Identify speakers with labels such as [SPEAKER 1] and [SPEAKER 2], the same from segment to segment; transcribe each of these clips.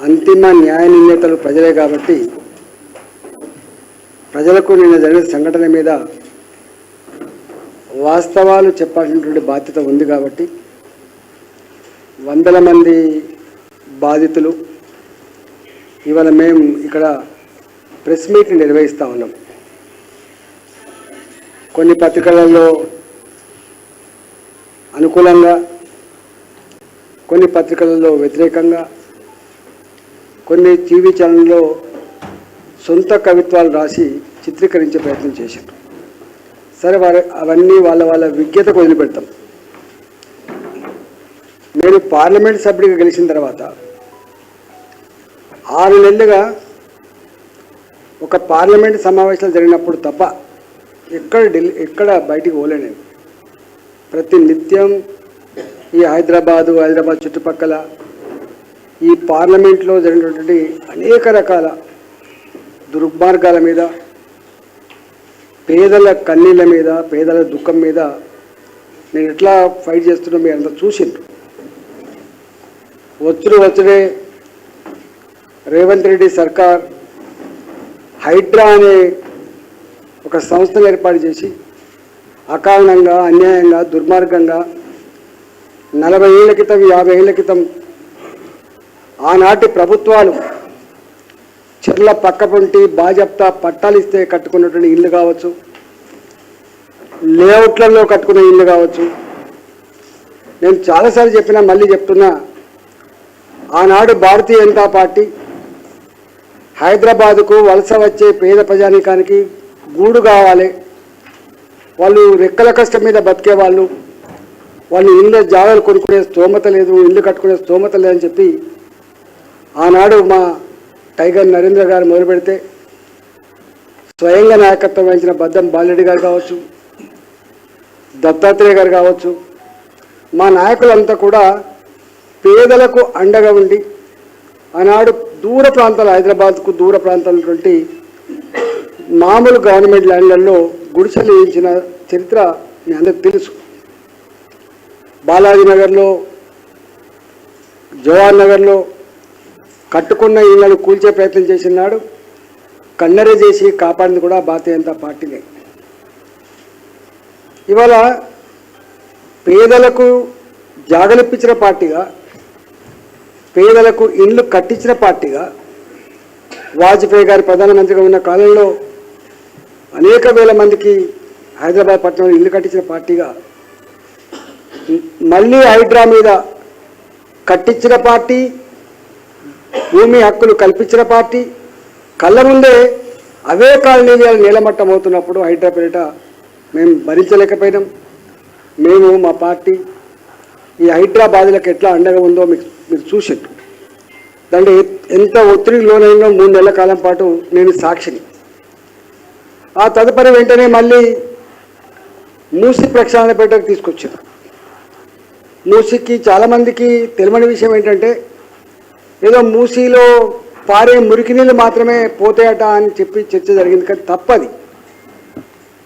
[SPEAKER 1] అంతిమ న్యాయ నిర్ణేతలు ప్రజలే కాబట్టి ప్రజలకు నిన్న జరిగిన సంఘటన మీద వాస్తవాలు చెప్పాల్సినటువంటి బాధ్యత ఉంది కాబట్టి వందల మంది బాధితులు ఇవాళ మేము ఇక్కడ ప్రెస్ మీట్ని నిర్వహిస్తూ ఉన్నాం. కొన్ని పత్రికలలో అనుకూలంగా కొన్ని పత్రికలలో వ్యతిరేకంగా కొన్ని టీవీ ఛానల్లో సొంత కవిత్వాలు రాసి చిత్రీకరించే ప్రయత్నం చేశారు. సరే వారి అవన్నీ వాళ్ళ వాళ్ళ విజ్ఞతకు వదిలిపెడతాం. నేను పార్లమెంట్ సభ్యుడిగా గెలిచిన తర్వాత ఆరు నెలలుగా ఒక పార్లమెంట్ సమావేశాలు జరిగినప్పుడు తప్ప ఎక్కడ ఢిల్లీ ఎక్కడ బయటికి పోలే నేను. ప్రతి నిత్యం ఈ హైదరాబాదు హైదరాబాద్ చుట్టుపక్కల ఈ పార్లమెంట్లో జరిగినటువంటి అనేక రకాల దుర్మార్గాల మీద పేదల కన్నీళ్ళ మీద పేదల దుఃఖం మీద నేను ఎట్లా ఫైట్ చేస్తున్నా మీరు అంతా చూసిండ్రు. వచ్చుడు వచ్చుడే రేవంత్ రెడ్డి సర్కార్ హైడ్రా అనే ఒక సంస్థను ఏర్పాటు చేసి అకారణంగా అన్యాయంగా దుర్మార్గంగా నలభై ఏళ్ళ క్రితం యాభై ఏళ్ళ క్రితం ఆనాటి ప్రభుత్వాలు చెర్ల పక్కపుంటి పొంటి పట్టాలిస్తే కట్టుకున్నటువంటి ఇల్లు కావచ్చు లేఅవుట్లలో కట్టుకునే ఇల్లు కావచ్చు. నేను చాలాసార్లు చెప్పినా మళ్ళీ చెప్తున్నా ఆనాడు భారతీయ జనతా పార్టీ హైదరాబాదుకు వలస వచ్చే పేద ప్రజానీకానికి గూడు కావాలి. వాళ్ళు రెక్కల కష్టం మీద బతికే వాళ్ళు వాళ్ళు ఇళ్ళ జాగాలు కొనుక్కునే స్తోమత లేదు ఇల్లు కట్టుకునే స్తోమత లేదని చెప్పి ఆనాడు మా టైగర్ నరేంద్ర గారు మొదలు పెడితే స్వయంగా నాయకత్వం వహించిన బద్దం బాలరెడ్డి గారు కావచ్చు దత్తాత్రేయ గారు కావచ్చు మా నాయకులంతా కూడా పేదలకు అండగా ఉండి ఆనాడు దూర ప్రాంతాలు హైదరాబాద్కు దూర ప్రాంతాలటువంటి మామూలు గవర్నమెంట్ ల్యాండ్లలో గుడిసెలు వేయించిన చరిత్ర మీ అందరికి తెలుసు. బాలాజీ నగర్లో జవహర్ నగర్లో కట్టుకున్న ఇళ్ళను కూల్చే ప్రయత్నం చేసినాడు. కన్నెర చేసి కాపాడింది కూడా భారతీయ జనతా పార్టీనే. ఇవాళ పేదలకు జాగలిప్పించిన పార్టీగా పేదలకు ఇండ్లు కట్టించిన పార్టీగా వాజ్పేయి గారి ప్రధానమంత్రిగా ఉన్న కాలంలో అనేక వేల మందికి హైదరాబాద్ పట్టణంలో ఇల్లు కట్టించిన పార్టీగా మళ్ళీ హైడ్రా మీద కట్టించిన పార్టీ భూమి హక్కులు కల్పించిన పార్టీ. కళ్ళ ముందే అవే కాలనీలు నీలమట్టం అవుతున్నప్పుడు హైడ్రా పేరిట మేము భరించలేకపోయినాం. మేము మా పార్టీ ఈ హైదరాబాదులకు ఎట్లా అండగా ఉందో మీకు మీరు చూసారు దాంట్లో ఎంత ఒత్తిడికి లోనైందో మూడు నెలల కాలం పాటు నేను సాక్షిని. ఆ తదుపరి వెంటనే మళ్ళీ మూసి ప్రక్షాళన పేటకు తీసుకొచ్చారు మూసికి చాలామందికి తెలియని విషయం ఏంటంటే ఏదో మూసీలో పారే మురికి నీళ్ళు మాత్రమే పోతాయట అని చెప్పి చర్చ జరిగింది కానీ తప్పది.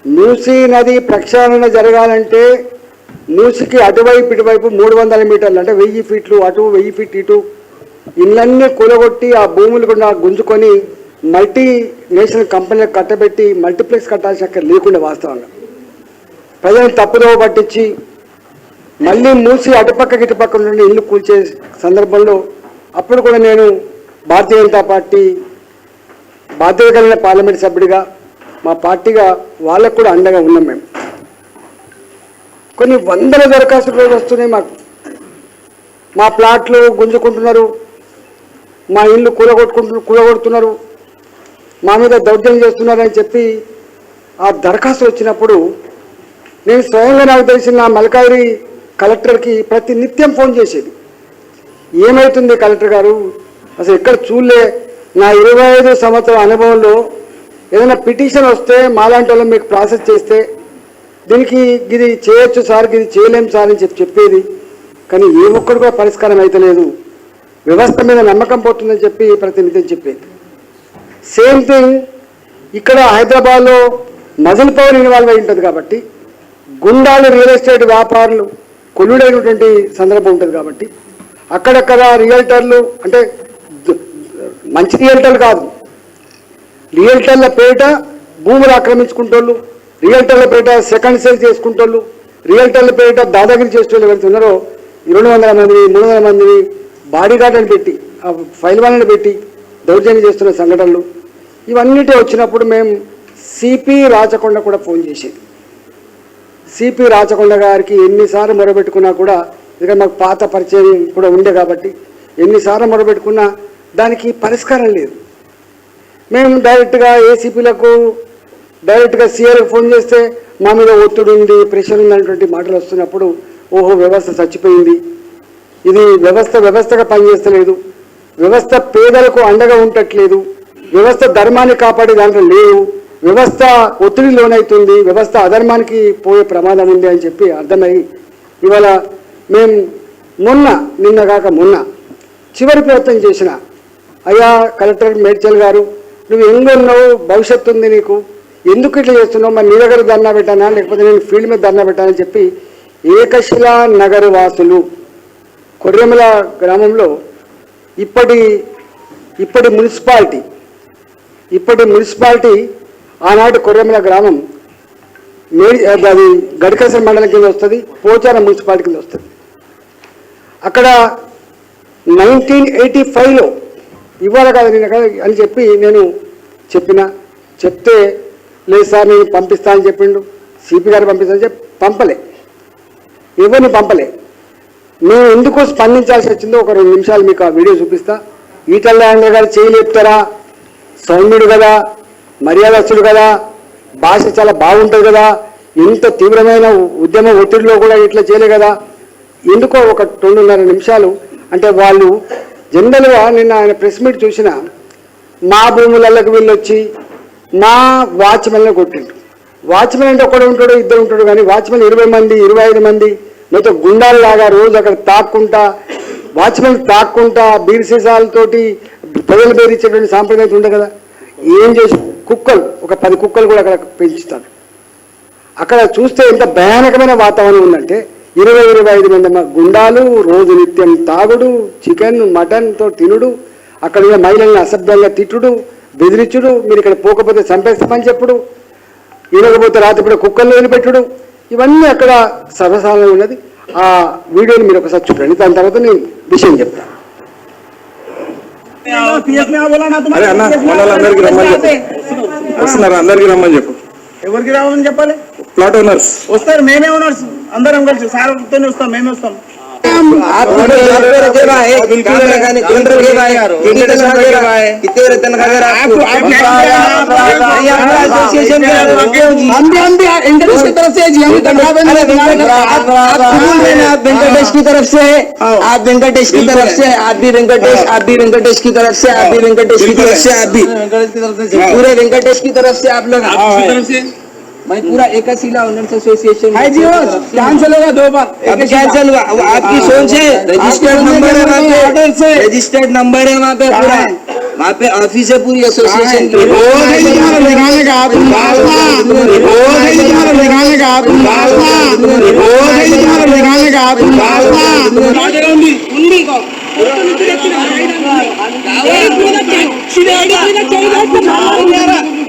[SPEAKER 1] మూసీ నది ప్రక్షాళన జరగాలంటే మూసికి అటువైపు ఇటువైపు మూడు వందల మీటర్లు అంటే వెయ్యి ఫీట్లు అటు వెయ్యి ఫీట్ ఇటు ఇళ్ళన్నీ కూలగొట్టి ఆ భూములు కూడా గుంజుకొని మల్టీ నేషనల్ కంపెనీలకు కట్టబెట్టి మల్టీప్లెక్స్ కట్టాల్సిన అక్కడ లేకుండా వాస్తవంగా. ప్రజలను తప్పుదోవ పట్టించి మళ్ళీ మూసి అటుపక్క ఇటుపక్క నుండి ఇల్లు కూల్చే సందర్భంలో అప్పుడు కూడా నేను భారతీయ జనతా పార్టీ బాధ్యత కలిగిన పార్లమెంట్ సభ్యుడిగా మా పార్టీగా వాళ్ళకు కూడా అండగా ఉన్నాం మేము. కొన్ని వందల దరఖాస్తులు రోజు వస్తున్నాయి మాకు. మా ప్లాట్లు గుంజుకుంటున్నారు మా ఇల్లు కూలగొట్టుకుంటు కూలగొడుతున్నారు మా మీద దౌర్జన్యం చేస్తున్నారని చెప్పి ఆ దరఖాస్తు వచ్చినప్పుడు నేను స్వయంగా నాకు తెలిసిన నా కలెక్టర్కి ప్రతి నిత్యం ఫోన్ చేసేది. ఏమవుతుంది కలెక్టర్ గారు? అసలు ఎక్కడ చూడలే. నా ఇరవై ఐదు సంవత్సరాల అనుభవంలో ఏదైనా పిటిషన్ వస్తే మాలాంటి వాళ్ళు మీకు ప్రాసెస్ చేస్తే దీనికి ఇది చేయొచ్చు సార్ ఇది చేయలేం సార్ అని చెప్పి చెప్పేది. కానీ ఏ ఒక్కడు కూడా పరిష్కారం అయితలేదు. వ్యవస్థ మీద నమ్మకం పోతుందని చెప్పి ప్రతినిధి చెప్పేది. సేమ్ థింగ్ ఇక్కడ హైదరాబాద్లో మజిల్ పవర్ ఇన్వాల్వ్ అయి ఉంటుంది కాబట్టి గుండాలు రియల్ ఎస్టేట్ వ్యాపారులు కొల్లుడైనటువంటి సందర్భం ఉంటుంది కాబట్టి అక్కడక్కడ రియల్టర్లు అంటే మంచి రియల్టర్లు కాదు. రియల్టర్ల పేట భూములు ఆక్రమించుకుంటోళ్ళు రియల్టర్ల పేట సెకండ్ సేల్ చేసుకుంటోళ్ళు రియల్టర్ల పేట దాదాగిరి చేసేటోళ్ళు ఎవరైతే ఉన్నారో రెండు వందల మందిని మూడు వందల మందిని బాడీ పెట్టి ఆ ఫైల్ వాళ్ళని పెట్టి దౌర్జన్యం చేస్తున్న సంఘటనలు. ఇవన్నిటి వచ్చినప్పుడు మేము సిపి రాచకొండ కూడా ఫోన్ చేసేది సిపి రాచకొండ గారికి ఎన్నిసార్లు మొరబెట్టుకున్నా కూడా ఎందుకంటే మాకు పాత పరిచయం కూడా ఉండే కాబట్టి ఎన్నిసార్లు మొరబెట్టుకున్నా దానికి పరిష్కారం లేదు. మేము డైరెక్ట్గా ఏసీపీలకు డైరెక్ట్గా సీఆర్కి ఫోన్ చేస్తే మా మీద ఒత్తిడి ఉంది ప్రెషర్ ఉంది అనేటువంటి మాటలు వస్తున్నప్పుడు ఓహో వ్యవస్థ చచ్చిపోయింది. ఇది వ్యవస్థ వ్యవస్థగా పనిచేస్తలేదు. వ్యవస్థ పేదలకు అండగా ఉండట్లేదు. వ్యవస్థ ధర్మాన్ని కాపాడే దాంట్లో లేవు. వ్యవస్థ ఒత్తిడి లోనవుతుంది వ్యవస్థ అధర్మానికి పోయే ప్రమాదం ఉంది అని చెప్పి అర్థమై ఇవాళ మేము మొన్న నిన్న కాక మొన్న చివరి ప్రయత్నం చేసిన అయ్యా కలెక్టర్ మేడ్చల్ గారు నువ్వు ఉన్నావు భవిష్యత్తు ఉంది నీకు. ఎందుకు ఇట్లా చేస్తున్నావు? మరి నీ దగ్గర ధర్నా పెట్టానా? లేకపోతే నేను ఫీల్డ్ మీద ధర్నా పెట్టానని చెప్పి ఏకశిలా నగర వాసులు కొర్రెమల గ్రామంలో ఇప్పటి ఇప్పటి మున్సిపాలిటీ ఇప్పటి మున్సిపాలిటీ ఆనాటి కొర్రెమల గ్రామం అది గడికసర మండలం కింద వస్తుంది పోచారం మున్సిపాలిటీ కింద వస్తుంది. అక్కడ నైన్టీన్ ఎయిటీ ఫైవ్లో ఇవ్వాలి కాదు నేను అని చెప్పి నేను చెప్పిన చెప్తే లేదు సార్ నేను పంపిస్తా అని చెప్పిండు సిపి గారు పంపిస్తా అని చెప్పి పంపలే. ఎవరిని పంపలే? మేము ఎందుకు స్పందించాల్సి వచ్చిందో ఒక రెండు నిమిషాలు మీకు ఆ వీడియో చూపిస్తా. ఈటల గారు చేయలేపుతారా సౌమ్యుడు కదా మర్యాదస్తుడు కదా భాష చాలా బాగుంటుంది కదా. ఇంత తీవ్రమైన ఉద్యమ ఒత్తిడిలో కూడా ఇట్లా చేయలే కదా. ఎందుకో ఒక రెండున్నర నిమిషాలు అంటే వాళ్ళు జనరల్గా నిన్న ఆయన ప్రెస్ మీట్ చూసిన మా భూములలోకి వెళ్ళొచ్చి మా వాచ్మెన్లో కొట్టిండు. వాచ్మెన్ అంటే ఒకడు ఉంటాడు ఇద్దరు ఉంటాడు కానీ వాచ్మెన్ ఇరవై మంది ఇరవై ఐదు మంది మొత్తం గుండాల్లాగా రోజు అక్కడ తాక్కుంటా వాచ్మెన్ తాక్కుంటా బీర్ సీసాలతోటి ప్రజలు బేరిచ్చేటువంటి సాంప్రదాయం ఉండదు కదా. ఏం చేసి కుక్కలు ఒక పది కుక్కలు కూడా అక్కడ పెంచుతారు. అక్కడ చూస్తే ఎంత భయానకమైన వాతావరణం ఉందంటే ఇరవై ఇరవై ఐదు మంది గుండాలు రోజు నిత్యం తాగుడు చికెన్ మటన్తో తినుడు అక్కడ ఉన్న మహిళల్ని అసభ్యంగా తిట్టుడు బెదిరించుడు మీరు ఇక్కడ పోకపోతే చంపేస్తామని చెప్పుడు వినకపోతే రాత్రిపూట కుక్కల్లో వినిపెట్టుడు ఇవన్నీ అక్కడ సర్వసాధారణంగా ఉన్నది. ఆ వీడియోని మీరు ఒకసారి చూడండి. దాని తర్వాత నేను విషయం చెప్తాను.
[SPEAKER 2] అరే అన్న వాళ్ళందరికీ రమ్మని చెప్పు. వస్తున్నారు? అందరికీ రమ్మని చెప్పు.
[SPEAKER 3] ఎవరికి రావాలని చెప్పాలి?
[SPEAKER 2] ప్లాట్ ఓనర్స్
[SPEAKER 3] వస్తారు మేమే ఉన్నాడు అందరం కలిసి సార్తోనే వస్తాం మేమే వస్తాం.
[SPEAKER 4] काम आपने जॉब पे रखे हुआ है कंप्यूटर मैकेनिक हम की तरफ़ से जी हम तनख्वाह तो
[SPEAKER 5] आप वेंकटेश की तरफ़ से। आप वेंकटेश की तरफ़ से आप भी वेंकटेश आप भी हाँ, वेंकटेश की तरफ़ से आप भी वेंकटेश की तरफ़ से आप भी। पूरे वेंकटेश की तरफ़ से आप लोग हाँ, आपकी तरफ़ से। मैं पूरा एकशिला ओनर्स एसोसिएशन
[SPEAKER 4] हाय जी कैंसिल होगा दो बार
[SPEAKER 5] कैंसिल हुआ आपकी सोच है रजिस्टर्ड नंबर है वहाँ पे रजिस्टर्ड नंबर है वहाँ पे पूरा वहाँ पे ऑफ़िस है पूरी एसोसिएशन की
[SPEAKER 4] है दिखाने का आप है हमारा का आप है हमारा का आप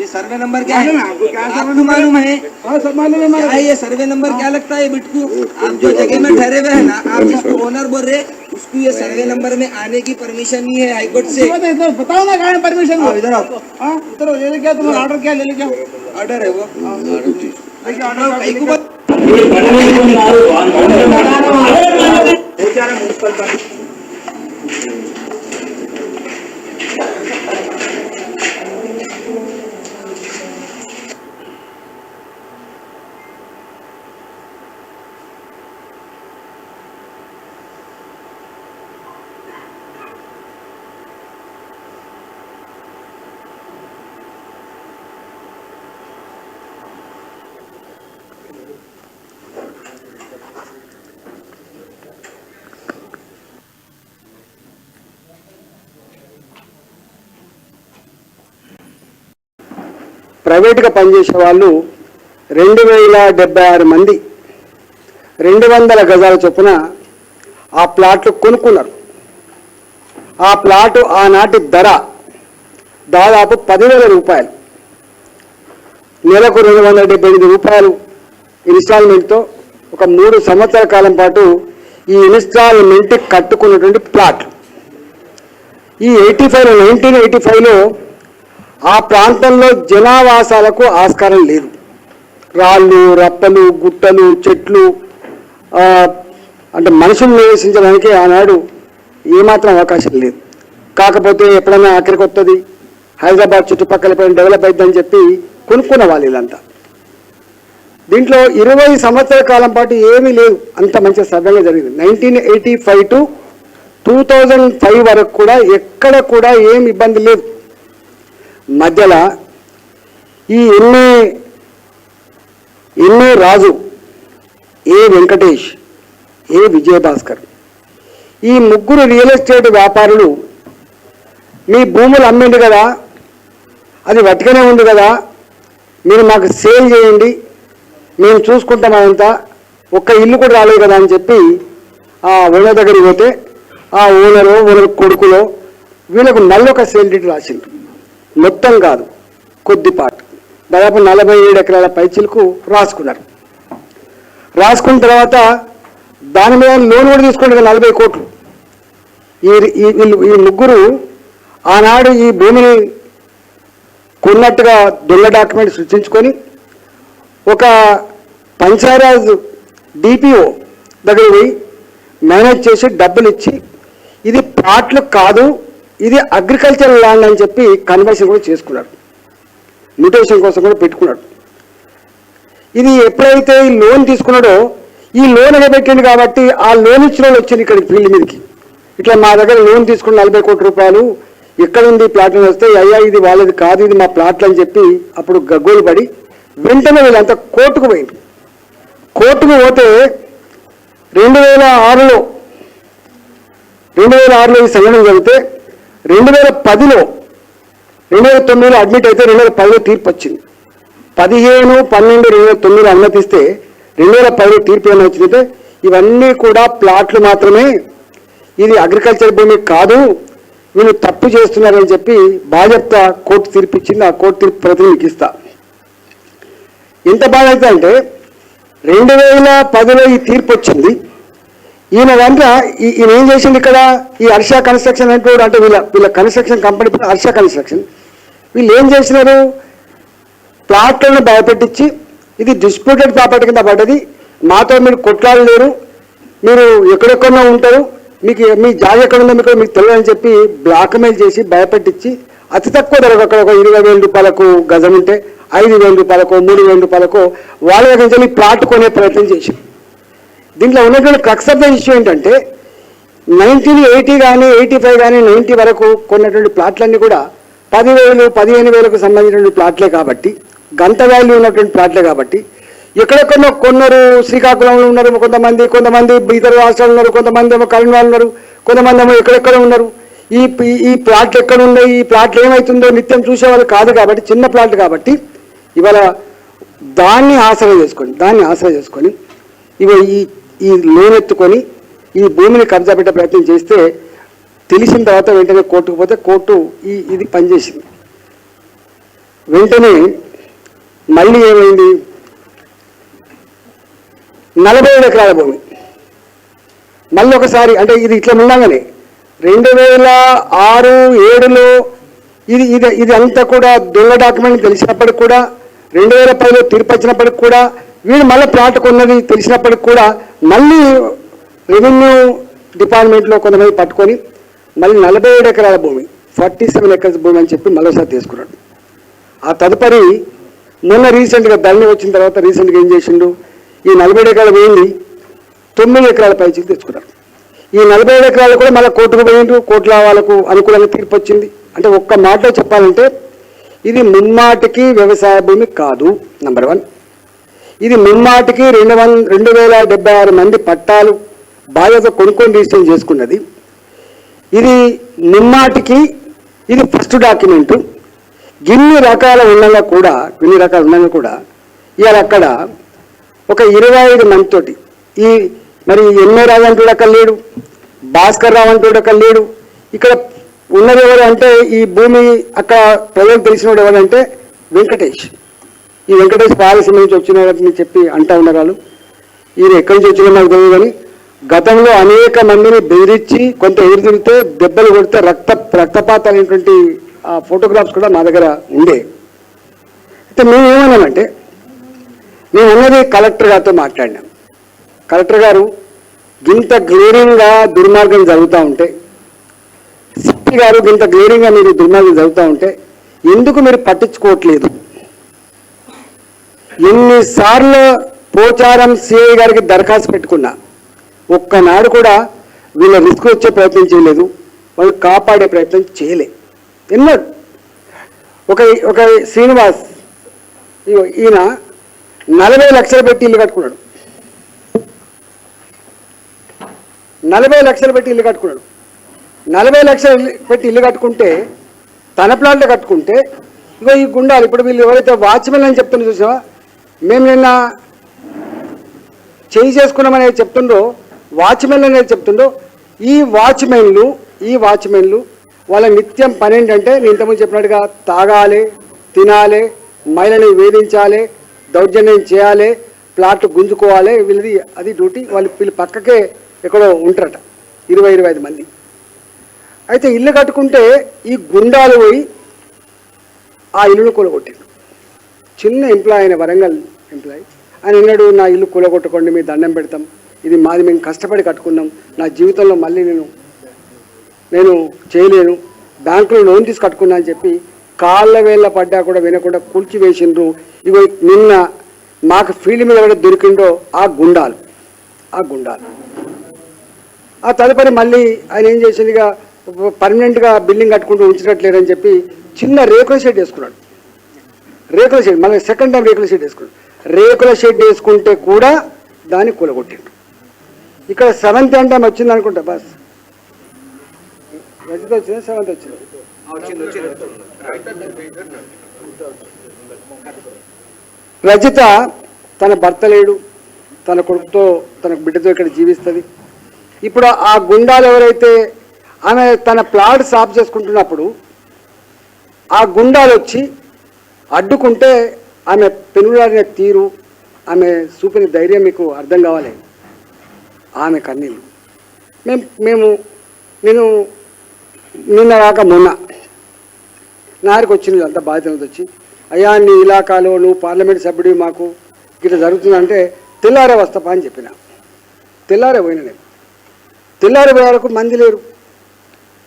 [SPEAKER 5] ये सर्वे नंबर क्या है?
[SPEAKER 4] आपको क्या
[SPEAKER 5] मालूम है?
[SPEAKER 4] सब
[SPEAKER 5] ये सर्वे नंबर क्या लगता है बिटकू? आप जो जगह में ठहरे हुए हैं ना आप जिसको ओनर बोल रहे उसको ये सर्वे नंबर में आने की परमिशन नहीं है हाईकोर्ट से।
[SPEAKER 4] बताओ ना कहा परमिशन
[SPEAKER 5] इधर
[SPEAKER 4] क्या ऑर्डर क्या ले क्या?
[SPEAKER 5] ऑर्डर है वो।
[SPEAKER 4] ऑर्डर
[SPEAKER 5] मुंसिपल
[SPEAKER 1] ప్రైవేట్గా పనిచేసే వాళ్ళు రెండు వేల డెబ్బై ఆరు మంది రెండు వందల గజాల చొప్పున ఆ ప్లాట్లు కొనుక్కున్నారు. ఆ ప్లాటు ఆనాటి ధర దాదాపు పదివేల రూపాయలు. నెలకు రెండు వందల డెబ్బై ఎనిమిది రూపాయలు ఇన్స్టాల్మెంట్తో ఒక మూడు సంవత్సరాల కాలం పాటు ఈ ఇన్స్టాల్మెంట్ కట్టుకున్నటువంటి ప్లాట్. ఈ ఎయిటీ ఫైవ్ నైన్టీన్ ఎయిటీ ఫైవ్లో ఆ ప్రాంతంలో జనావాసాలకు ఆస్కారం లేదు. రాళ్ళు రప్పలు గుట్టలు చెట్లు అంటే మనుషులు నివసించడానికి ఆనాడు ఏమాత్రం అవకాశం లేదు. కాకపోతే ఎప్పుడైనా ఆఖరికి వస్తుంది హైదరాబాద్ చుట్టుపక్కల పైన డెవలప్ అవుతుందని చెప్పి కొనుక్కున్న వాళ్ళు వీళ్ళంతా. దీంట్లో ఇరవై సంవత్సరాల కాలం పాటు ఏమీ లేదు అంత మంచి సవ్యంగా జరిగింది. Nineteen eighty five to two thousand five వరకు కూడా ఎక్కడ కూడా ఏం ఇబ్బంది లేదు. మధ్యలో ఈ ఎన్ని ఎన్ని రాజు ఏ వెంకటేష్ ఏ విజయభాస్కర్ ఈ ముగ్గురు రియల్ ఎస్టేట్ వ్యాపారులు మీ భూములు అమ్మిండు కదా అది వట్టిగానే ఉంది కదా మీరు మాకు సేల్ చేయండి మేము చూసుకుంటాం అదంతా ఒక్క ఇల్లు కూడా రాలేదు కదా అని చెప్పి ఆ ఓనర్ దగ్గరికి పోతే ఆ ఓనరు ఓనర్ కొడుకులో వీళ్ళకు నల్లొక సేల్ డీట్ రాసిండు మొత్తం కాదు కొద్దిపాటు. దాదాపు నలభై ఏడు ఎకరాల పైచిలకు రాసుకున్నారు. రాసుకున్న తర్వాత దాని మీద లోన్ కూడా తీసుకుంటారు నలభై కోట్లు. ఈ ఈ- ఈ ముగ్గురు ఆనాడు ఈ భూమిని కొన్నట్టుగా దొంగ డాక్యుమెంట్ సృష్టించుకొని ఒక పంచాయరాజ్ డిపిఓ దగ్గర పోయి మేనేజ్ చేసి డబ్బులు ఇచ్చి ఇది ప్లాట్లు కాదు ఇది అగ్రికల్చర్ ల్యాండ్ అని చెప్పి కన్వర్షన్ కూడా చేసుకున్నాడు. మ్యూటేషన్ కోసం కూడా పెట్టుకున్నాడు. ఇది ఎప్పుడైతే ఈ లోన్ తీసుకున్నాడో ఈ లోన్ పెట్టింది కాబట్టి ఆ లోన్ ఇచ్చిన వాళ్ళు వచ్చింది ఇక్కడ ఫీల్డ్ మీదకి. ఇట్లా మా దగ్గర లోన్ తీసుకున్న నలభై కోట్ల రూపాయలు ఎక్కడ ఉంది ప్లాట్ వస్తే అయ్యా ఇది వాళ్ళది కాదు ఇది మా ప్లాట్లు అని చెప్పి అప్పుడు గగ్గోలు పడి వెంటనే వీళ్ళంతా కోర్టుకు పోయింది కోర్టుకు పోతే రెండు వేల ఆరులో రెండు వేల ఆరులో ఈ సంఘటన జరిగితే రెండు వేల పదిలో రెండు వేల తొమ్మిదిలో అడ్మిట్ అయితే రెండు వేల పదిలో తీర్పు వచ్చింది. పదిహేను పన్నెండు రెండు వేల తొమ్మిదిలో అనుమతిస్తే రెండు వేల పదిలో తీర్పు ఏమైనా వచ్చిందంటే ఇవన్నీ కూడా ప్లాట్లు మాత్రమే. ఇది అగ్రికల్చర్ భూమి కాదు వీళ్ళు తప్పు చేస్తున్నారని చెప్పి బాధ్యత కోర్టు తీర్పు ఇచ్చింది. ఆ కోర్టు తీర్పు ప్రతి మీకు ఇస్తా. ఎంత బాధ అయితే అంటే రెండు వేల పదిలో ఈ తీర్పు వచ్చింది. ఈయన వెంట ఈయన ఏం చేసింది ఇక్కడ? ఈ హర్ష కన్స్ట్రక్షన్ అంటే అంటే వీళ్ళ వీళ్ళ కన్స్ట్రక్షన్ కంపెనీ పేరు హర్ష కన్స్ట్రక్షన్. వీళ్ళు ఏం చేసినారు? ప్లాట్లను భయపెట్టించి ఇది డిస్ప్యూటెడ్ ప్రాపర్టీ కింద పడ్డది. మాతో మీరు కొట్లాడలేరు. లేరు మీరు ఎక్కడెక్కడో ఉంటారు. మీకు మీ జాగా ఎక్కడ ఉందో మీకు మీకు తెలియదని చెప్పి బ్లాక్మెయిల్ చేసి భయపెట్టించి అతి తక్కువ ధరకు అక్కడ ఒక ఇరవై వేల రూపాయలకు గజం ఉంటే ఐదు వేల రూపాయలకు మూడు వేల రూపాయలకు వాళ్ళ దగ్గర నుంచి ప్లాట్ కొనే ప్రయత్నం చేసి దీంట్లో ఉన్నటువంటి క్రక్స్ ఆఫ్ ద ఇష్యూ ఏంటంటే నైన్టీన్ ఎయిటీ కానీ ఎయిటీ ఫైవ్ కానీ నైన్టీ వరకు కొన్నటువంటి ప్లాట్లన్నీ కూడా పదివేలు పదిహేను వేలకు సంబంధించిన ప్లాట్లే కాబట్టి గంట వాల్యూ ఉన్నటువంటి ప్లాట్లే కాబట్టి ఎక్కడెక్కడో కొన్నారు శ్రీకాకుళంలో ఉన్నారు కొంతమంది కొంతమంది ఇతర రాష్ట్రాలు ఉన్నారు కొంతమంది ఏమో కరీంనగర్ ఉన్నారు కొంతమంది ఏమో ఎక్కడెక్కడ ఉన్నారు. ఈ ఈ- ఈ ప్లాట్లు ఎక్కడ ఉన్నాయి ఈ ప్లాట్లు ఏమవుతుందో నిత్యం చూసేవాళ్ళు కాదు కాబట్టి చిన్న ప్లాట్ కాబట్టి ఇవాళ దాన్ని ఆసరా చేసుకొని దాన్ని ఆసరా చేసుకొని ఇవి ఈ ఈ లోన్ ఎత్తుకొని ఈ భూమిని కబ్జా పెట్టే ప్రయత్నం చేస్తే తెలిసిన తర్వాత వెంటనే కోర్టుకు పోతే కోర్టు ఈ ఇది పనిచేసింది. వెంటనే మళ్ళీ ఏమైంది? నలభై ఏడు ఎకరాల భూమి. మళ్ళీ ఒకసారి అంటే ఇది ఇట్లా ఉండగానే రెండు వేల ఆరు ఏడులో ఇది ఇది ఇది అంతా కూడా దొంగ డాక్యుమెంట్ తెలిసినప్పటికి కూడా రెండు వేల పదిలో తీర్పు వచ్చినప్పటికి కూడా వీళ్ళు మళ్ళీ ప్లాట్ కొన్నది తెలిసినప్పటికి కూడా మళ్ళీ రెవెన్యూ డిపార్ట్మెంట్లో కొంతమంది పట్టుకొని మళ్ళీ నలభై ఏడు ఎకరాల భూమి ఫార్టీ సెవెన్ ఎకర్స్ భూమి అని చెప్పి మళ్ళీసారి తీసుకున్నాడు. ఆ తదుపరి మొన్న రీసెంట్గా ధరణి వచ్చిన తర్వాత రీసెంట్గా ఏం చేసిండు? ఈ నలభై ఏడు ఎకరాలు పోయింది తొమ్మిది ఎకరాల పైకి తెచ్చుకున్నాడు. ఈ నలభై ఏడు ఎకరాలు కూడా మళ్ళీ కోర్టుకు పోయిండు కోర్టులో వాళ్ళకు అనుకూలంగా తీర్పు వచ్చింది. అంటే ఒక్క మాటలో చెప్పాలంటే ఇది ముమ్మాటికి వ్యవసాయ భూమి కాదు నంబర్ వన్ ఇది ముమ్మాటికి రెండు వన్ రెండు వేల డెబ్బై ఆరు మంది పట్టాలు బాధ్యత కొనుక్కొని రిజిస్టర్ చేసుకున్నది. ఇది ముమ్మాటికి ఇది ఫస్ట్ డాక్యుమెంటు ఇన్ని రకాల ఉండగా కూడా ఇన్ని రకాల ఉండగా కూడా ఇవాళ అక్కడ ఒక ఇరవై ఐదు మందితోటి ఈ మరి ఎన్నో రావు అంటూ లేడు భాస్కర్ రావు అంటూ లేడు ఇక్కడ ఉన్నది ఎవరు అంటే ఈ భూమి అక్కడ ప్రజలకు తెలిసినోడు ఎవరంటే వెంకటేష్. ఈ వెంకటేష్ పాలసీ నుంచి వచ్చినారని చెప్పి అంటా ఉన్నారు ఈయన ఎక్కడి నుంచి వచ్చినా నాకు తెలియదు కానీ గతంలో అనేక మందిని బెదిరించి కొంత ఎదురు తిరిగితే దెబ్బలు కొడితే రక్త రక్తపాతాలైనటువంటి ఆ ఫోటోగ్రాఫ్స్ కూడా మా దగ్గర ఉండే. అయితే మేము ఏమన్నామంటే మేము అన్నది కలెక్టర్ గారితో మాట్లాడినాం. కలెక్టర్ గారు ఇంత గ్లేరింగ్గా దుర్మార్గం జరుగుతూ ఉంటే ఎంపీ గారు ఇంత గ్లేరింగ్గా మీరు దుర్మార్గం జరుగుతూ ఉంటే ఎందుకు మీరు పట్టించుకోవట్లేదు? ఎన్నిసార్లు పోచారం సిఐ గారికి దరఖాస్తు పెట్టుకున్నా. ఒక్కనాడు కూడా వీళ్ళ రిస్క్ వచ్చే ప్రయత్నం చేయలేదు. వాళ్ళు కాపాడే ప్రయత్నం చేయలే. ఎన్నడు? ఒక ఒక శ్రీనివాస్ ఈయన నలభై లక్షలు పెట్టి ఇల్లు కట్టుకున్నాడు. నలభై లక్షలు పెట్టి ఇల్లు కట్టుకున్నాడు. నలభై లక్షలు ఇల్లు పెట్టి ఇల్లు కట్టుకుంటే తన ప్లాట్లు కట్టుకుంటే ఇగో ఈ గుండాలు ఇప్పుడు వీళ్ళు ఎవరైతే వాచ్మెన్ అని చెప్తున్నా చూసావా? మేము నిన్న చేయి చేసుకున్నామనేది చెప్తుండ్రో వాచ్మెన్ అనేది చెప్తుండో ఈ వాచ్మెన్లు ఈ వాచ్మెన్లు వాళ్ళ నిత్యం పని ఏంటంటే నేను ఇంతకుముందు చెప్పినట్టుగా తాగాలి తినాలి మహిళని వేధించాలి దౌర్జన్యం చేయాలి ప్లాట్లు గుంజుకోవాలి వీళ్ళది అది డ్యూటీ వాళ్ళు వీళ్ళు పక్కకే ఎక్కడో ఉంటారట ఇరవై ఇరవై ఐదు మంది. అయితే ఇల్లు కట్టుకుంటే ఈ గుండాలు పోయి ఆ ఇల్లును కూలగొట్టిండు. చిన్న ఎంప్లాయ్ అయిన వరంగల్ ఎంప్లాయ్ ఆయన అన్నాడు నా ఇల్లు కూలగొట్టుకోండి మీ దండం పెడతాం. ఇది మాది మేము కష్టపడి కట్టుకున్నాం. నా జీవితంలో మళ్ళీ నేను నేను చేయలేను. బ్యాంకులో లోన్ తీసి కట్టుకున్నా అని చెప్పి కాళ్ళ వేళ్ళ పడ్డా కూడా వినకుండా కూల్చివేసిండ్రు. ఇగో నిన్న మాకు ఫీల్డ్ మీద కూడా దొరికిండో ఆ గుండాలు ఆ గుండాలు. ఆ తదుపరి మళ్ళీ ఆయన ఏం చేసిందిగా పర్మనెంట్గా బిల్డింగ్ కట్టుకుంటూ ఉంచినట్లేరని చెప్పి చిన్న రేకుల షెడ్ వేసుకున్నాడు. రేకుల షెడ్ మళ్ళీ సెకండ్ టైం రేకుల షెడ్ వేసుకున్నాడు. రేకుల షెడ్ వేసుకుంటే కూడా దాన్ని కూలగొట్టిండు. ఇక్కడ సెవెంత్ టైం టైం వచ్చింది అనుకుంటా బస్. రజిత వచ్చిందా? సెవెంత్ వచ్చింది. రజిత తన భర్త లేడు తన కొడుకుతో తన బిడ్డతో ఇక్కడ జీవిస్తుంది. ఇప్పుడు ఆ గుండాలు ఎవరైతే ఆమె తన ప్లాట్ సాఫ్ చేసుకుంటున్నప్పుడు ఆ గుండాలు వచ్చి అడ్డుకుంటే ఆమె పెనులాడిన తీరు ఆమె చూపిన ధైర్యం మీకు అర్థం కావాలి. ఆమె కన్నీళ్ళు. మేము మేము నేను నిన్న కాక మొన్న నారికి వచ్చింది అంత బాధ్యత వచ్చి అయ్యా నీ ఇలాకాలో నువ్వు పార్లమెంట్ సభ్యుడివి మాకు ఇట్లా జరుగుతుందంటే తెల్లారే వస్తాపా అని చెప్పిన. తెల్లారే పోయిన నేను. తెల్లారే పోయే వరకు మంది లేరు.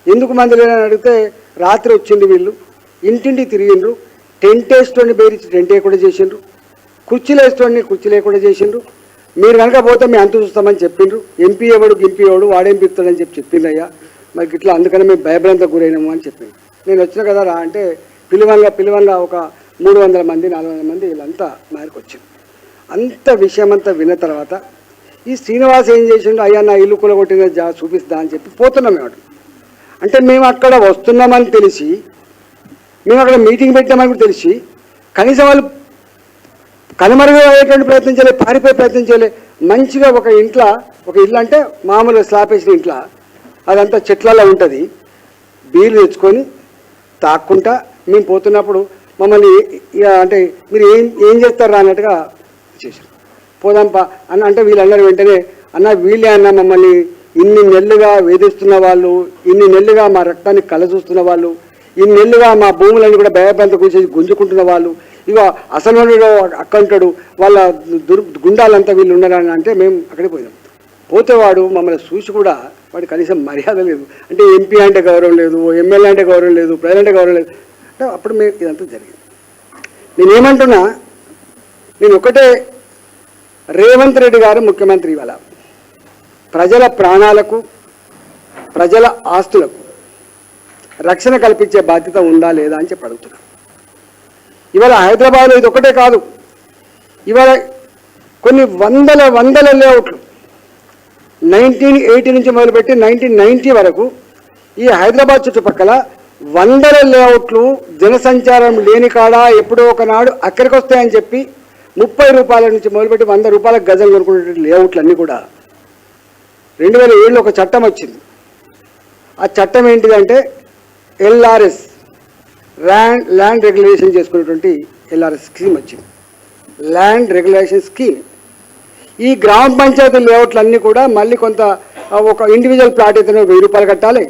[SPEAKER 1] ఎందుకు మంది లేరు అడిగితే రాత్రి వచ్చింది వీళ్ళు. ఇంటింటి తిరిగిండ్రు. టెంట్ వేసుకొని బేరించి టెంట్ వేయకుండా చేసిండ్రు. కుర్చీలు వేసుకొని కుర్చీ లేకుండా చేసిండ్రు. మీరు కనుక పోతే మేము అంత చూస్తామని చెప్పిండ్రు. ఎంపీ ఎవడు గింపీ ఎవడు వాడేం పిస్తాడని చెప్పి చెప్పిండు అయ్యా. మరి ఇట్లా అందుకని మేము భయభ్రాంత గురైనాము అని చెప్పింది నేను వచ్చిన కదా రా అంటే పిలువన్గా పిలువన్గా ఒక మూడు వందల మంది నాలుగు వందల మంది వీళ్ళంతా మేరకు వచ్చింది అంత విషయం అంతా విన్న తర్వాత ఈ శ్రీనివాస్ ఏం చేసిండు? అయ్యా నా ఇల్లు కూలగొట్టిన జా చూపిస్తా అని చెప్పి పోతున్నాం మేము అంటే మేము అక్కడ వస్తున్నామని తెలిసి మేము అక్కడ మీటింగ్ పెట్టామని కూడా తెలిసి కనీసం వాళ్ళు కనుమరుగయ్యేటువంటి ప్రయత్నం చేయలే పారిపోయే ప్రయత్నం చేయలే. మంచిగా ఒక ఇంట్లో ఒక ఇల్లు అంటే మామూలుగా స్లాబ్ వేసిన ఇంట్లో అదంతా చెట్లలో ఉంటుంది. బీర్లు తెచ్చుకొని తాక్కుంటా మేము పోతున్నప్పుడు మమ్మల్ని ఇక అంటే మీరు ఏం ఏం చేస్తారా అన్నట్టుగా చేశారు. పోదాంపా అన్న అంటే వీళ్ళందరూ వెంటనే అన్న వీళ్ళే అన్న మమ్మల్ని ఇన్ని నెలలుగా వేధిస్తున్న వాళ్ళు ఇన్ని నెలలుగా మా రక్తాన్ని కలచూస్తున్న వాళ్ళు ఇన్ని నెలలుగా మా భూములను కూడా భయబంత కూర్చేసి గుంజుకుంటున్న వాళ్ళు ఇక అసలు అక్కంటాడు వాళ్ళ దుర్ గుండాలంతా వీళ్ళు ఉన్నారని అంటే మేము అక్కడికి పోయినాం. పోతే వాడు మమ్మల్ని చూసి కూడా వాడు కనీసం మర్యాద లేదు. అంటే ఎంపీ అంటే గౌరవం లేదు ఎమ్మెల్యే అంటే గౌరవం లేదు ప్రజలు అంటే గౌరవం లేదు. అంటే అప్పుడు మేము ఇదంతా జరిగింది. నేనేమంటున్నా నేను ఒకటే రేవంత్ రెడ్డి గారు ముఖ్యమంత్రి ఇవాళ. ప్రజల ప్రాణాలకు ప్రజల ఆస్తులకు రక్షణ కల్పించే బాధ్యత ఉందా లేదా అని చెప్పి అడుగుతున్నా. ఇవాళ హైదరాబాద్లో ఇది ఒకటే కాదు. ఇవాళ కొన్ని వందల వందల లేఅవుట్లు నైన్టీన్ ఎయిటీ నుంచి మొదలుపెట్టి నైన్టీన్ నైన్టీ వరకు ఈ హైదరాబాద్ చుట్టుపక్కల వందల లేఅవుట్లు జనసంచారం లేని కాడ ఎప్పుడో ఒకనాడు అక్కడికి వస్తాయని చెప్పి ముప్పై రూపాయల నుంచి మొదలుపెట్టి వంద రూపాయల గజం కొనుక్కునే లేఅవుట్లు అన్నీ కూడా రెండు వేల ఏడులో ఒక చట్టం వచ్చింది. ఆ చట్టం ఏంటిదంటే ఎల్ఆర్ఎస్ ల్యాండ్ ల్యాండ్ రెగ్యులేషన్ చేసుకునేటువంటి ఎల్ఆర్ఎస్ స్కీమ్ వచ్చింది. Land regulation scheme. ఈ గ్రామ పంచాయతీ లేఅవుట్లన్నీ కూడా మళ్ళీ కొంత ఒక ఇండివిజువల్ ప్లాట్ అయితే వెయ్యి రూపాయలు కట్టాలి.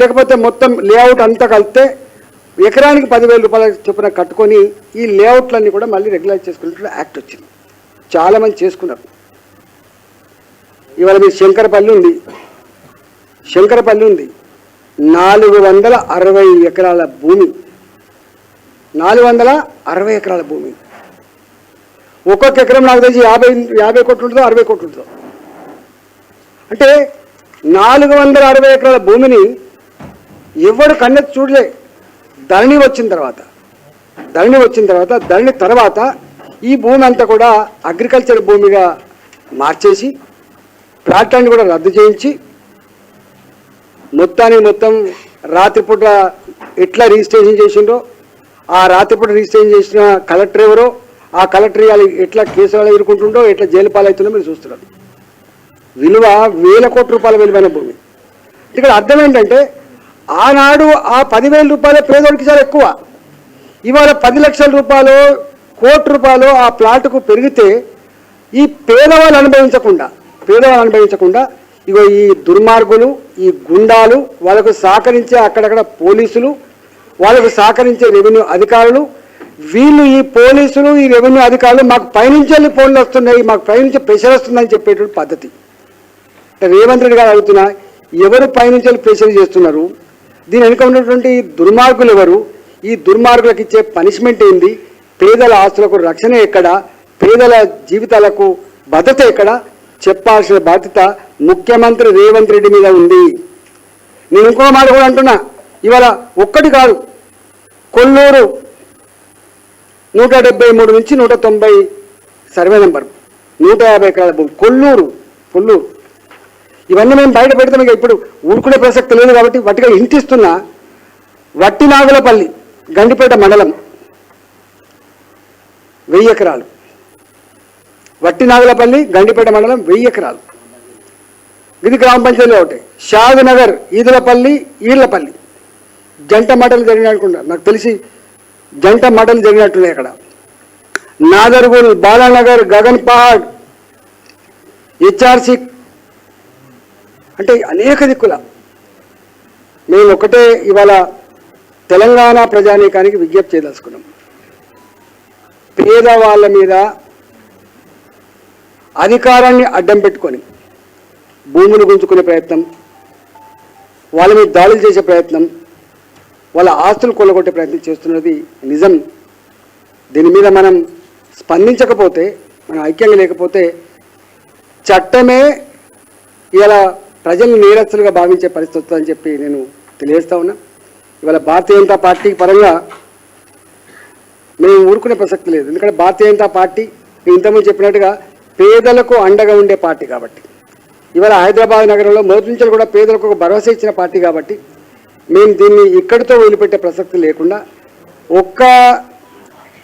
[SPEAKER 1] లేకపోతే మొత్తం లేఅవుట్ అంతా కలిపితే ఎకరానికి పదివేల రూపాయల చొప్పున కట్టుకొని ఈ లేఅవుట్లన్నీ కూడా మళ్ళీ రెగ్యులైజ్ చేసుకునేటువంటి యాక్ట్ వచ్చింది. చాలామంది చేసుకున్నారు. ఇవాళ మీ శంకరపల్లి ఉంది. శంకరపల్లి ఉంది. నాలుగు వందల అరవై ఎకరాల భూమి. నాలుగు వందల అరవై ఎకరాల భూమి. ఒక్కొక్క ఎకరం నాకు తెలిసి యాభై యాభై కోట్లు ఉంటుందో అరవై కోట్లు ఉంటుందో. అంటే నాలుగు వందల అరవై ఎకరాల భూమిని ఎవడు కన్నెత్తి చూడలే. ధరణి వచ్చిన తర్వాత ధరణి వచ్చిన తర్వాత ధరణి తర్వాత ఈ భూమి అంతా కూడా అగ్రికల్చర్ భూమిగా మార్చేసి ప్లాట్లన్నీ కూడా రద్దు చేయించి మొత్తానికి మొత్తం రాత్రిపూట ఎట్లా రిజిస్ట్రేషన్ చేసిండ్రో ఆ రాత్రిపూట రిజిస్ట్రేషన్ చేసిన కలెక్టర్ ఎవరో ఆ కలెక్టర్ ఎట్లా కేసులు ఎదుర్కొంటుండో ఎట్లా జైలు పాలవుతుందో మీరు చూస్తున్నారు. విలువ వేల కోట్ల రూపాయల విలువైన భూమి. ఇక్కడ అర్థం ఏంటంటే ఆనాడు ఆ పదివేల రూపాయలు పేదోడికి చాలా ఎక్కువ. ఇవాళ పది లక్షల రూపాయలు కోటి రూపాయలు ఆ ప్లాట్కు పెరిగితే ఈ పేదవాళ్ళు అనుభవించకుండా పేదవాళ్ళు అనుభవించకుండా ఇగో ఈ దుర్మార్గులు ఈ గుండాలు వాళ్ళకు సహకరించే అక్కడక్కడ పోలీసులు వాళ్ళకు సహకరించే రెవెన్యూ అధికారులు వీళ్ళు ఈ పోలీసులు ఈ రెవెన్యూ అధికారులు మాకు పైనుంచి వెళ్ళి ఫోన్లు వస్తున్నాయి మాకు పైనుంచి ప్రెషర్ వస్తుందని చెప్పేటువంటి పద్ధతి. రేవంత్ రెడ్డి గారు అడుగుతున్నా ఎవరు పైనుంచి ప్రెషర్ చేస్తున్నారు? దీని వెనుక ఉన్నటువంటి దుర్మార్గులు ఎవరు? ఈ దుర్మార్గులకు ఇచ్చే పనిష్మెంట్ ఏంది? పేదల ఆస్తులకు రక్షణ ఎక్కడ? పేదల జీవితాలకు భద్రత ఎక్కడ? చెప్పాల్సిన బాధ్యత ముఖ్యమంత్రి రేవంత్ రెడ్డి మీద ఉంది. నేను ఇంకో మాట కూడా అంటున్నా. ఇవాళ ఒక్కటి కాదు. కొల్లూరు నూట డెబ్బై మూడు నుంచి నూట తొంభై సర్వే నెంబర్. నూట యాభై ఎకరాల భూమి కొల్లూరు కొల్లూరు. ఇవన్నీ మేము బయట పెడతాం ఇక ఇప్పుడు ఊరుకునే ప్రసక్తి లేదు కాబట్టి వాటిగా ఇంటిస్తున్నా వట్టినాగులపల్లి గండిపేట మండలం. వెయ్యి ఎకరాలు. వట్టినాగులపల్లి గండిపేట మండలం వెయ్యి ఎకరాలు. ఇది గ్రామ పంచాయతీలో ఒకటి. షాద్ నగర్ ఈదులపల్లి ఈర్లపల్లి జంట మటలు జరిగినట్టుకుండా నాకు తెలిసి జంట మటలు జరిగినట్టున్నాయి అక్కడ. నాదర్గుల్ బాలానగర్ గగన్ పహాడ్ హెచ్ఆర్సి. అంటే అనేక దిక్కుల. మేము ఒకటే ఇవాళ తెలంగాణ ప్రజానీకానికి విజ్ఞప్తి చేయదలుచుకున్నాం. పేదవాళ్ళ మీద అధికారాన్ని అడ్డం పెట్టుకొని భూములు గుంజుకునే ప్రయత్నం వాళ్ళ మీద దాడులు చేసే ప్రయత్నం వాళ్ళ ఆస్తులు కొల్లగొట్టే ప్రయత్నం చేస్తున్నది నిజం. దీని మీద మనం స్పందించకపోతే మనం ఐక్యంగా లేకపోతే చట్టమే ఇలా ప్రజల్ని నీరస్తులుగా భావించే పరిస్థితి అని చెప్పి నేను తెలియజేస్తా ఉన్నా. ఇవాళ భారతీయ జనతా పార్టీ పరంగా మేము ఊరుకునే ప్రసక్తి లేదు. ఎందుకంటే భారతీయ జనతా పార్టీ ఇంతకుముందు చెప్పినట్టుగా పేదలకు అండగా ఉండే పార్టీ కాబట్టి. ఇవాళ హైదరాబాద్ నగరంలో మొదటి నుంచి కూడా పేదలకు ఒక భరోసా ఇచ్చిన పార్టీ కాబట్టి మేము దీన్ని ఇక్కడితో వదిలిపెట్టే ప్రసక్తి లేకుండా ఒక్క